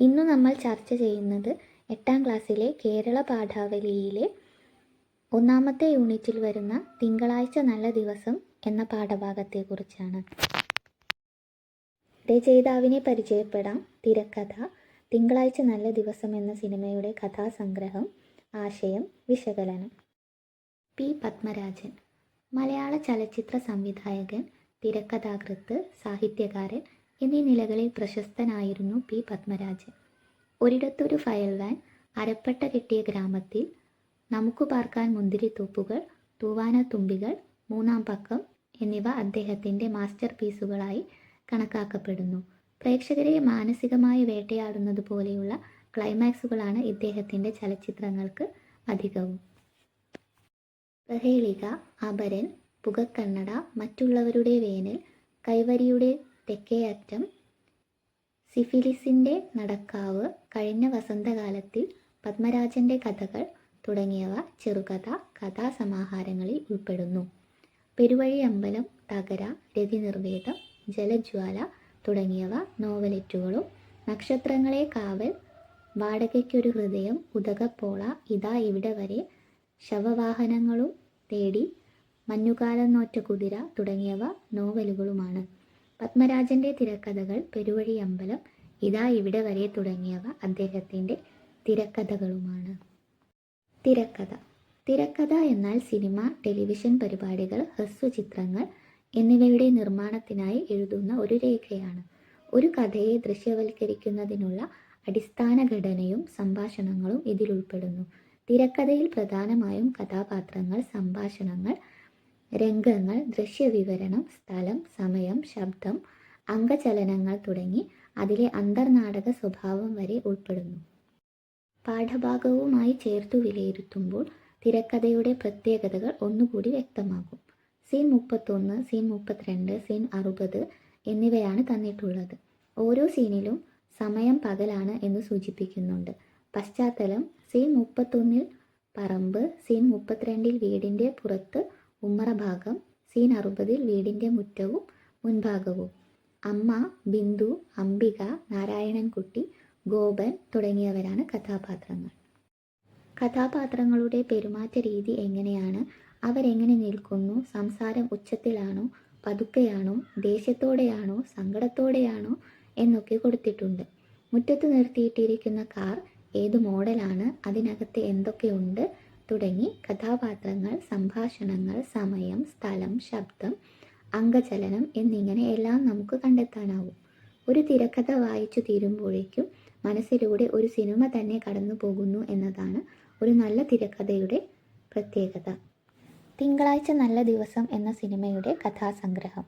ഇന്നു നമ്മൾ ചർച്ച ചെയ്യുന്നത് എട്ടാം ക്ലാസ്സിലെ കേരള പാഠാവലിയിലെ ഒന്നാമത്തെ യൂണിറ്റിൽ വരുന്ന തിങ്കളാഴ്ച നല്ല ദിവസം എന്ന പാഠഭാഗത്തെക്കുറിച്ചാണ്. രചയിതാവിനെ പരിചയപ്പെടാം. തിരക്കഥ തിങ്കളാഴ്ച നല്ല ദിവസം എന്ന സിനിമയുടെ കഥാസംഗ്രഹം ആശയം വിശകലനം. പി. പത്മരാജൻ മലയാള ചലച്ചിത്ര സംവിധായകൻ തിരക്കഥാകൃത്ത് സാഹിത്യകാരൻ എന്നീ നിലകളിൽ പ്രശസ്തനായിരുന്നു പി പത്മരാജൻ. ഒരിടത്തൊരു ഫയൽ വാൻ അരപ്പട്ട കെട്ടിയ ഗ്രാമത്തിൽ നമുക്ക് പാർക്കാൻ മുന്തിരിത്തോപ്പുകൾ തൂവാനത്തുമ്പികൾ മൂന്നാം പക്കം എന്നിവ അദ്ദേഹത്തിന്റെ മാസ്റ്റർ പീസുകളായി കണക്കാക്കപ്പെടുന്നു. പ്രേക്ഷകരെ മാനസികമായി വേട്ടയാടുന്നത് പോലെയുള്ള ക്ലൈമാക്സുകളാണ് ഇദ്ദേഹത്തിന്റെ ചലച്ചിത്രങ്ങൾക്ക് അധികവും. പ്രഹേളിക അപരൻ പുകക്കണ്ണട മറ്റുള്ളവരുടെ വേനൽ കൈവരിയുടെ തെക്കേ അറ്റം സിഫിലിസിന്റെ നടക്കാവ് കഴിഞ്ഞ വസന്തകാലത്തിൽ പത്മരാജന്റെ കഥകൾ തുടങ്ങിയവ ചെറുകഥ കഥാസമാഹാരങ്ങളിൽ ഉൾപ്പെടുന്നു. പെരുവഴി അമ്പലം തകര രതിനിർവേദം ജലജ്വാല തുടങ്ങിയവ നോവലെറ്റുകളും നക്ഷത്രങ്ങളെ കാവൽ വാടകയ്ക്കൊരു ഹൃദയം ഉദകപ്പോള ഇതാ ഇവിടെ വരെ ശവവാഹനങ്ങളും തേടി മഞ്ഞുകാലം നോറ്റ കുതിര തുടങ്ങിയവ നോവലുകളുമാണ്. പത്മരാജന്റെ തിരക്കഥകൾ പെരുവഴി അമ്പലം ഇതാ ഇവിടെ വരെ തുടങ്ങിയവ അദ്ദേഹത്തിന്റെ തിരക്കഥകളുമാണ്. തിരക്കഥ. തിരക്കഥ എന്നാൽ സിനിമ ടെലിവിഷൻ പരിപാടികൾ ഹ്രസ്വചിത്രങ്ങൾ എന്നിവയുടെ നിർമ്മാണത്തിനായി എഴുതുന്ന ഒരു രേഖയാണ്. ഒരു കഥയെ ദൃശ്യവൽക്കരിക്കുന്നതിനുള്ള അടിസ്ഥാന ഘടനയും സംഭാഷണങ്ങളും ഇതിൽ ഉൾപ്പെടുന്നു തിരക്കഥയിൽ പ്രധാനമായും കഥാപാത്രങ്ങൾ സംഭാഷണങ്ങൾ രംഗങ്ങൾ ദൃശ്യവിവരണം സ്ഥലം സമയം ശബ്ദം അംഗചലനങ്ങൾ തുടങ്ങി അതിലെ അന്തർനാടക സ്വഭാവം വരെ ഉൾപ്പെടുന്നു. പാഠഭാഗവുമായി ചേർത്തു വിലയിരുത്തുമ്പോൾ തിരക്കഥയുടെ പ്രത്യേകതകൾ ഒന്നുകൂടി വ്യക്തമാകും. സീൻ മുപ്പത്തൊന്ന് സീൻ മുപ്പത്തിരണ്ട് സീൻ അറുപത് എന്നിവയാണ് തന്നിട്ടുള്ളത്. ഓരോ സീനിലും സമയം പകലാണ് എന്ന് സൂചിപ്പിക്കുന്നുണ്ട്. പശ്ചാത്തലം സീൻ മുപ്പത്തൊന്നിൽ പറമ്പ് സീൻ മുപ്പത്തിരണ്ടിൽ വീടിന്റെ പുറത്ത് ഉമ്മറ ഭാഗം സീൻ അറുപതിൽ വീടിന്റെ മുറ്റവും മുൻഭാഗവും. അമ്മ ബിന്ദു അംബിക നാരായണൻകുട്ടി ഗോപൻ തുടങ്ങിയവരാണ് കഥാപാത്രങ്ങൾ. കഥാപാത്രങ്ങളുടെ പെരുമാറ്റ രീതി എങ്ങനെയാണ്? അവരെങ്ങനെ നിൽക്കുന്നു? സംസാരം ഉച്ചത്തിലാണോ? പതുക്കെയാണോ? ദേഷ്യത്തോടെയാണോ? സങ്കടത്തോടെയാണോ? എന്നൊക്കെ കൊടുത്തിട്ടുണ്ട്. മുറ്റത്ത് നിർത്തിയിട്ടിരിക്കുന്ന കാർ ഏത് മോഡലാണ്? അതിനകത്ത് എന്തൊക്കെയുണ്ട്? തുടങ്ങി കഥാപാത്രങ്ങൾ സംഭാഷണങ്ങൾ സമയം സ്ഥലം ശബ്ദം അംഗചലനം എന്നിങ്ങനെ എല്ലാം നമുക്ക് കണ്ടെത്താനാവും. ഒരു തിരക്കഥ വായിച്ചു തീരുമ്പോഴേക്കും മനസ്സിലൂടെ ഒരു സിനിമ തന്നെ കടന്നു പോകുന്നു എന്നതാണ് ഒരു നല്ല തിരക്കഥയുടെ പ്രത്യേകത. തിങ്കളാഴ്ച നല്ല ദിവസം എന്ന സിനിമയുടെ കഥാസംഗ്രഹം.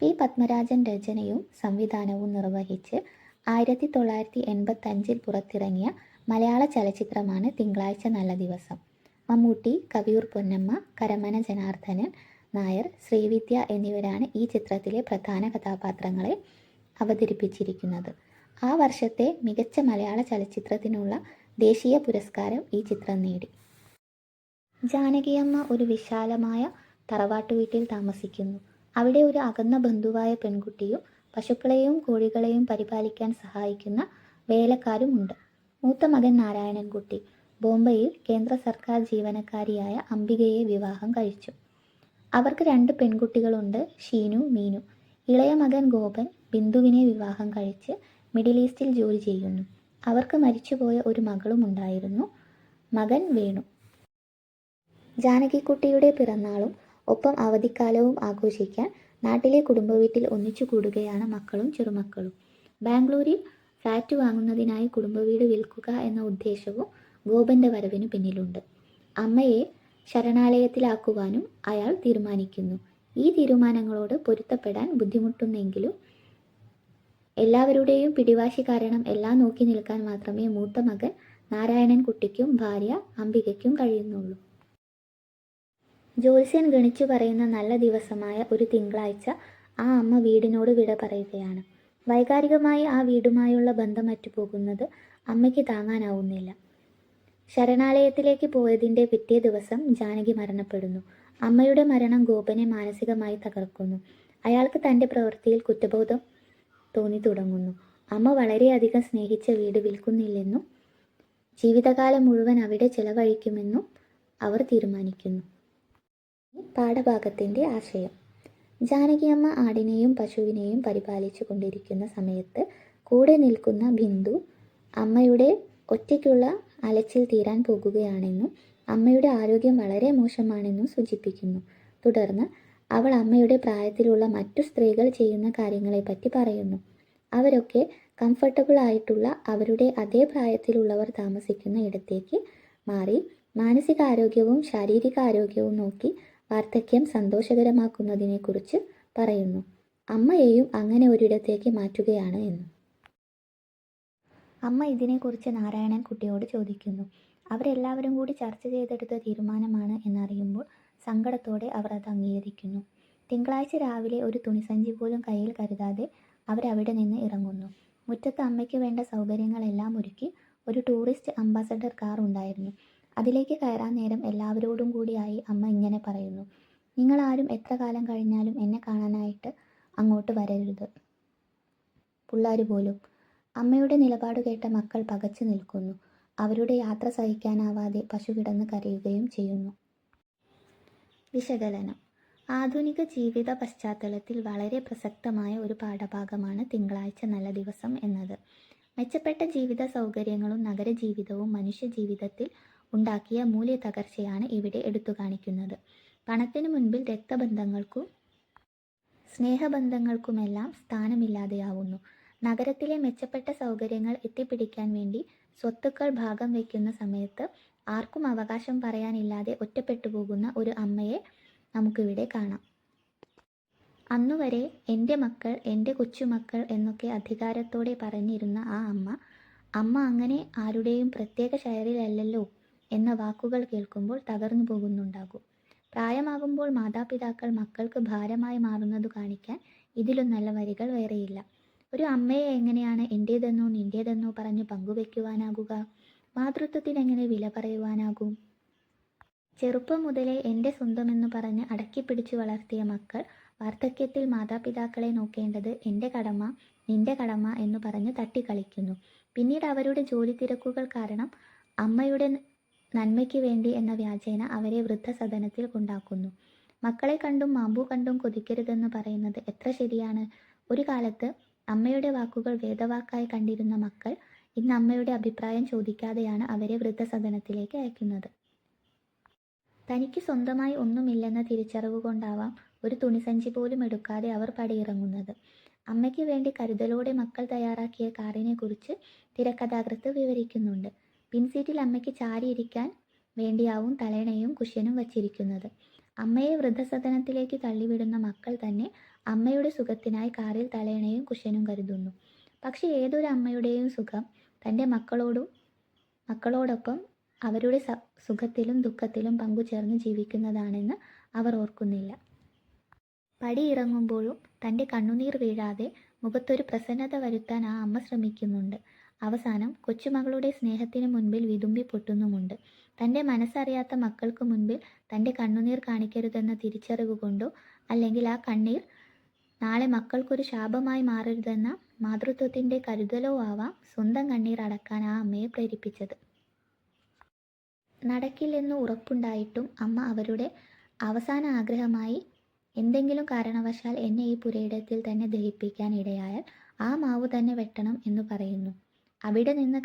പി. പത്മരാജൻ രചനയും സംവിധാനവും നിർവഹിച്ച് ആയിരത്തി തൊള്ളായിരത്തി എൺപത്തഞ്ചിൽ പുറത്തിറങ്ങിയ മലയാള ചലച്ചിത്രമാണ് തിങ്കളാഴ്ച നല്ല ദിവസം. മമ്മൂട്ടി കവിയൂർ പൊന്നമ്മ കരമന ജനാർദ്ദനൻ നായർ ശ്രീവിദ്യ എന്നിവരാണ് ഈ ചിത്രത്തിലെ പ്രധാന കഥാപാത്രങ്ങളെ അവതരിപ്പിച്ചിരിക്കുന്നത്. ആ വർഷത്തെ മികച്ച മലയാള ചലച്ചിത്രത്തിനുള്ള ദേശീയ പുരസ്കാരം ഈ ചിത്രം നേടി. ജാനകിയമ്മ ഒരു വിശാലമായ തറവാട്ടു വീട്ടിൽ താമസിക്കുന്നു. അവിടെ ഒരു അകന്ന ബന്ധുവായ പെൺകുട്ടിയും പശുക്കളെയും കോഴികളെയും പരിപാലിക്കാൻ സഹായിക്കുന്ന വേലക്കാരുമുണ്ട്. മൂത്ത മകൻ നാരായണൻകുട്ടി. ബോംബെയിൽ കേന്ദ്ര സർക്കാർ ജീവനക്കാരിയായ അംബികയെ വിവാഹം കഴിച്ചു. അവർക്ക് രണ്ട് പെൺകുട്ടികളുണ്ട് ഷീനു മീനു. ഇളയ മകൻ ഗോപൻ ബിന്ദുവിനെ വിവാഹം കഴിച്ച് മിഡിൽ ഈസ്റ്റിൽ ജോലി ചെയ്യുന്നു. അവർക്ക് മരിച്ചുപോയ ഒരു മകളും ഉണ്ടായിരുന്നു മകൻ വേണു. ജാനകിക്കുട്ടിയുടെ പിറന്നാളും ഒപ്പം അവധിക്കാലവും ആഘോഷിക്കാൻ നാട്ടിലെ കുടുംബ വീട്ടിൽ ഒന്നിച്ചു കൂടുകയാണ് മക്കളും ചെറുമക്കളും. ബാംഗ്ലൂരിൽ ഫ്ലാറ്റ് വാങ്ങുന്നതിനായി കുടുംബ വീട് വിൽക്കുക എന്ന ഉദ്ദേശവും ഗോപന്റെ വരവിനു പിന്നിലുണ്ട്. അമ്മയെ ശരണാലയത്തിലാക്കുവാനും അയാൾ തീരുമാനിക്കുന്നു. ഈ തീരുമാനങ്ങളോട് പൊരുത്തപ്പെടാൻ ബുദ്ധിമുട്ടുന്നെങ്കിലും എല്ലാവരുടെയും പിടിവാശി കാരണം എല്ലാം നോക്കി നിൽക്കാൻ മാത്രമേ മൂത്ത മകൻ നാരായണൻ കുട്ടിക്കും ഭാര്യ അംബികയ്ക്കും കഴിയുന്നുള്ളൂ. ജ്യോത്സ്യൻ ഗണിച്ചു പറയുന്ന നല്ല ദിവസമായ ഒരു തിങ്കളാഴ്ച ആ അമ്മ വീടിനോട് വിട പറയുകയാണ്. വൈകാരികമായി ആ വീടുമായുള്ള ബന്ധം അറ്റുപോകുന്നത് അമ്മയ്ക്ക് താങ്ങാനാവുന്നില്ല. ശരണാലയത്തിലേക്ക് പോയതിന്റെ പിറ്റേ ദിവസം ജാനകി മരണപ്പെടുന്നു. അമ്മയുടെ മരണം ഗോപനെ മാനസികമായി തകർക്കുന്നു. അയാൾക്ക് തന്റെ പ്രവൃത്തിയിൽ കുറ്റബോധം തോന്നി തുടങ്ങുന്നു. അമ്മ വളരെയധികം സ്നേഹിച്ച വീട് വിൽക്കുന്നില്ലെന്നും ജീവിതകാലം മുഴുവൻ അവിടെ ചെലവഴിക്കുമെന്നും അവർ തീരുമാനിക്കുന്നു. പാഠഭാഗത്തിന്റെ ആശയം. ജാനകിയമ്മ ആടിനെയും പശുവിനെയും പരിപാലിച്ചു കൊണ്ടിരിക്കുന്ന സമയത്ത് കൂടെ നിൽക്കുന്ന ബിന്ദു അമ്മയുടെ ഒറ്റയ്ക്കുള്ള അലച്ചിൽ തീരാൻ പോകുകയാണെന്നും അമ്മയുടെ ആരോഗ്യം വളരെ മോശമാണെന്നും സൂചിപ്പിക്കുന്നു. തുടർന്ന് അവൾ അമ്മയുടെ പ്രായത്തിലുള്ള മറ്റു സ്ത്രീകൾ ചെയ്യുന്ന കാര്യങ്ങളെപ്പറ്റി പറയുന്നു. അവരൊക്കെ കംഫർട്ടബിൾ ആയിട്ടുള്ള അവരുടെ അതേ പ്രായത്തിലുള്ളവർ താമസിക്കുന്ന ഇടത്തേക്ക് മാറി മാനസികാരോഗ്യവും ശാരീരികാരോഗ്യവും നോക്കി വാർദ്ധക്യം സന്തോഷകരമാക്കുന്നതിനെക്കുറിച്ച് പറയുന്നു. അമ്മയെയും അങ്ങനെ ഒരിടത്തേക്ക് മാറ്റുകയാണ് എന്ന്. അമ്മ ഇതിനെക്കുറിച്ച് നാരായണൻ കുട്ടിയോട് ചോദിക്കുന്നു. അവരെല്ലാവരും കൂടി ചർച്ച ചെയ്തെടുത്ത തീരുമാനമാണ് എന്നറിയുമ്പോൾ സങ്കടത്തോടെ അവർ അത് അംഗീകരിക്കുന്നു. തിങ്കളാഴ്ച രാവിലെ ഒരു തുണിസഞ്ചി പോലും കയ്യിൽ കരുതാതെ അവരവിടെ നിന്ന് ഇറങ്ങുന്നു. മുറ്റത്ത് അമ്മയ്ക്ക് വേണ്ട സൗകര്യങ്ങളെല്ലാം ഒരുക്കി ഒരു ടൂറിസ്റ്റ് അംബാസഡർ കാർ ഉണ്ടായിരുന്നു. അതിലേക്ക് കയറാൻ നേരം എല്ലാവരോടും കൂടിയായി അമ്മ ഇങ്ങനെ പറയുന്നു. നിങ്ങളാരും എത്ര കാലം കഴിഞ്ഞാലും എന്നെ കാണാനായിട്ട് അങ്ങോട്ട് വരരുത്. പിള്ളേർ പോലും അമ്മയുടെ നിലപാട് കേട്ട മക്കൾ പകച്ചു നിൽക്കുന്നു. അവരുടെ യാത്ര സഹിക്കാനാവാതെ പശു കിടന്ന് കരയുകയും ചെയ്യുന്നു. വിശകലനം. ആധുനിക ജീവിത പശ്ചാത്തലത്തിൽ വളരെ പ്രസക്തമായ ഒരു പാഠഭാഗമാണ് തിങ്കളാഴ്ച നല്ല ദിവസം എന്നത്. മെച്ചപ്പെട്ട ജീവിത സൗകര്യങ്ങളും നഗരജീവിതവും മനുഷ്യജീവിതത്തിൽ ഉണ്ടാക്കിയ മൂല്യ തകർച്ചയാണ് ഇവിടെ എടുത്തു കാണിക്കുന്നത് പണത്തിനു മുൻപിൽ രക്തബന്ധങ്ങൾക്കും സ്നേഹബന്ധങ്ങൾക്കുമെല്ലാം സ്ഥാനമില്ലാതെയാവുന്നു. നഗരത്തിലെ മെച്ചപ്പെട്ട സൗകര്യങ്ങൾ എത്തിപ്പിടിക്കാൻ വേണ്ടി സ്വത്തുക്കൾ ഭാഗം വയ്ക്കുന്ന സമയത്ത് ആർക്കും അവകാശം പറയാനില്ലാതെ ഒറ്റപ്പെട്ടു പോകുന്ന ഒരു അമ്മയെ നമുക്കിവിടെ കാണാം. അന്നുവരെ എന്റെ മക്കൾ എന്റെ കൊച്ചുമക്കൾ എന്നൊക്കെ അധികാരത്തോടെ പറഞ്ഞിരുന്ന ആ അമ്മ അമ്മ അങ്ങനെ ആരുടെയും പ്രത്യേക ഷെയറിലല്ലല്ലോ എന്ന വാക്കുകൾ കേൾക്കുമ്പോൾ തകർന്നു പോകുന്നുണ്ടാകും. പ്രായമാകുമ്പോൾ മാതാപിതാക്കൾ മക്കൾക്ക് ഭാരമായി മാറുന്നത് കാണിക്കാൻ ഇതിലും നല്ല വരികൾ വേറെയില്ല. ഒരു അമ്മയെ എങ്ങനെയാണ് എന്റേതെന്നോ നിന്റേതെന്നോ പറഞ്ഞ് പങ്കുവെക്കുവാനാകുക? മാതൃത്വത്തിന് എങ്ങനെ വില പറയുവാനാകും? ചെറുപ്പം മുതലേ എന്റെ സ്വന്തമെന്ന് പറഞ്ഞ് അടക്കിപ്പിടിച്ചു വളർത്തിയ മക്കൾ വാർദ്ധക്യത്തിൽ മാതാപിതാക്കളെ നോക്കേണ്ടത് എന്റെ കടമ നിന്റെ കടമ എന്ന് പറഞ്ഞ് തട്ടിക്കളിക്കുന്നു. പിന്നീട് അവരുടെ ജോലി തിരക്കുകൾ കാരണം അമ്മയുടെ നന്മയ്ക്ക് വേണ്ടി എന്ന വ്യാജേന അവരെ വൃദ്ധസദനത്തിൽ കൊണ്ടാക്കുന്നു. മക്കളെ കണ്ടും മാമ്പു കണ്ടും കൊതിക്കരുതെന്ന് പറയുന്നത് എത്ര ശരിയാണ്? ഒരു കാലത്ത് അമ്മയുടെ വാക്കുകൾ വേദവാക്കായി കണ്ടിരുന്ന മക്കൾ ഇന്ന് അമ്മയുടെ അഭിപ്രായം ചോദിക്കാതെയാണ് അവരെ വൃദ്ധസദനത്തിലേക്ക് അയക്കുന്നത്. തനിക്ക് സ്വന്തമായി ഒന്നുമില്ലെന്ന തിരിച്ചറിവ് കൊണ്ടാവാം ഒരു തുണിസഞ്ചി പോലും എടുക്കാതെ അവർ പടിയിറങ്ങുന്നത്. അമ്മയ്ക്ക് വേണ്ടി കരുതലോടെ മക്കൾ തയ്യാറാക്കിയ കാറിനെ കുറിച്ച് തിരക്കഥാകൃത്ത് വിവരിക്കുന്നുണ്ട്. പിൻസീറ്റിൽ അമ്മയ്ക്ക് ചാരിയിരിക്കാൻ വേണ്ടിയാവും തലേണയും കുഷ്യനും വച്ചിരിക്കുന്നത്. അമ്മയെ വൃദ്ധസദനത്തിലേക്ക് തള്ളിവിടുന്ന മക്കൾ തന്നെ അമ്മയുടെ സുഖത്തിനായി കാറിൽ തലയണയും കുഷനും കരുതുന്നു. പക്ഷേ ഏതൊരു അമ്മയുടെയും സുഖം തന്റെ മക്കളോടും മക്കളോടൊപ്പം അവരുടെ സുഖത്തിലും ദുഃഖത്തിലും പങ്കുചേർന്ന് ജീവിക്കുന്നതാണെന്ന് അവർ ഓർക്കുന്നില്ല. പടിയിറങ്ങുമ്പോഴും തന്റെ കണ്ണുനീർ വീഴാതെ മുഖത്തൊരു പ്രസന്നത വരുത്താൻ ആ അമ്മ ശ്രമിക്കുന്നുണ്ട്. അവസാനം കൊച്ചുമകളുടെ സ്നേഹത്തിന് മുൻപിൽ വിതുമ്പി പൊട്ടുന്നുമുണ്ട്. തന്റെ മനസ്സറിയാത്ത മക്കൾക്ക് മുൻപിൽ തന്റെ കണ്ണുനീർ കാണിക്കരുതെന്ന തിരിച്ചറിവ് കൊണ്ടോ അല്ലെങ്കിൽ ആ കണ്ണീർ നാളെ മക്കൾക്കൊരു ശാപമായി മാറരുതെന്ന മാതൃത്വത്തിന്റെ കരുതലോ ആവാം സ്വന്തം കണ്ണീർ അടക്കാൻ ആ അമ്മയെ പ്രേരിപ്പിച്ചത്. നടക്കില്ലെന്ന് ഉറപ്പുണ്ടായിട്ടും അമ്മ അവരുടെ അവസാന ആഗ്രഹമായി എന്തെങ്കിലും കാരണവശാൽ എന്നെ ഈ പുരയിടത്തിൽ തന്നെ ദഹിപ്പിക്കാൻ ഇടയായാൽ ആ മാവ് തന്നെ വെട്ടണം എന്ന് പറയുന്നു. അവിടെ നിന്ന്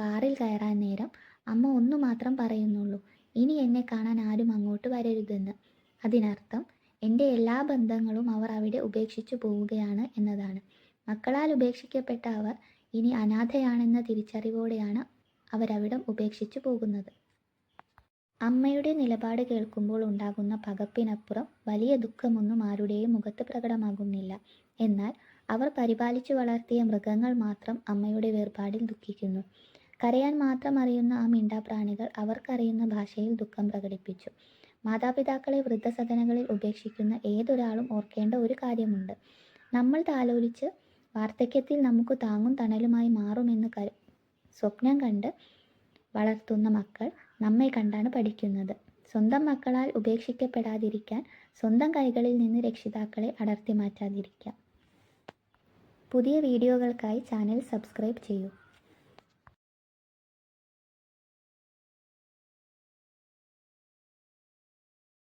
കാറിൽ കയറാൻ നേരം അമ്മ ഒന്നു മാത്രം പറയുന്നുള്ളൂ ഇനി എന്നെ കാണാൻ ആരും അങ്ങോട്ട് വരരുതെന്ന്. അതിനർത്ഥം എന്റെ എല്ലാ ബന്ധങ്ങളും അവർ അവിടെ ഉപേക്ഷിച്ചു പോവുകയാണ് എന്നതാണ്. മക്കളാൽ ഉപേക്ഷിക്കപ്പെട്ട അവർ ഇനി അനാഥയാണെന്ന തിരിച്ചറിവോടെയാണ് അവരവിടം ഉപേക്ഷിച്ചു പോകുന്നത്. അമ്മയുടെ നിലപാട് കേൾക്കുമ്പോൾ ഉണ്ടാകുന്ന പകപ്പിനപ്പുറം വലിയ ദുഃഖമൊന്നും ആരുടെയും മുഖത്ത് പ്രകടമാകുന്നില്ല. എന്നാൽ അവർ പരിപാലിച്ചു വളർത്തിയ മൃഗങ്ങൾ മാത്രം അമ്മയുടെ വേർപാടിൽ ദുഃഖിക്കുന്നു. കരയാൻ മാത്രം അറിയുന്ന ആ മിണ്ടാപ്രാണികൾ അവർക്കറിയുന്ന ഭാഷയിൽ ദുഃഖം പ്രകടിപ്പിച്ചു. മാതാപിതാക്കളെ വൃദ്ധസദനങ്ങളിൽ ഉപേക്ഷിക്കുന്ന ഏതൊരാളും ഓർക്കേണ്ട ഒരു കാര്യമുണ്ട്. നമ്മൾ താലോലിച്ച് വാർദ്ധക്യത്തിൽ നമുക്ക് താങ്ങും തണലുമായി മാറുമെന്ന് ക സ്വപ്നം കണ്ട് വളർത്തുന്ന മക്കൾ നമ്മെ കണ്ടാണ് പഠിക്കുന്നത്. സ്വന്തം മക്കളാൽ ഉപേക്ഷിക്കപ്പെടാതിരിക്കാൻ സ്വന്തം കൈകളിൽ നിന്ന് രക്ഷിതാക്കളെ അടർത്തി മാറ്റാതിരിക്കാം പുതിയ വീഡിയോകൾക്കായി ചാനൽ സബ്സ്ക്രൈബ് ചെയ്യൂ.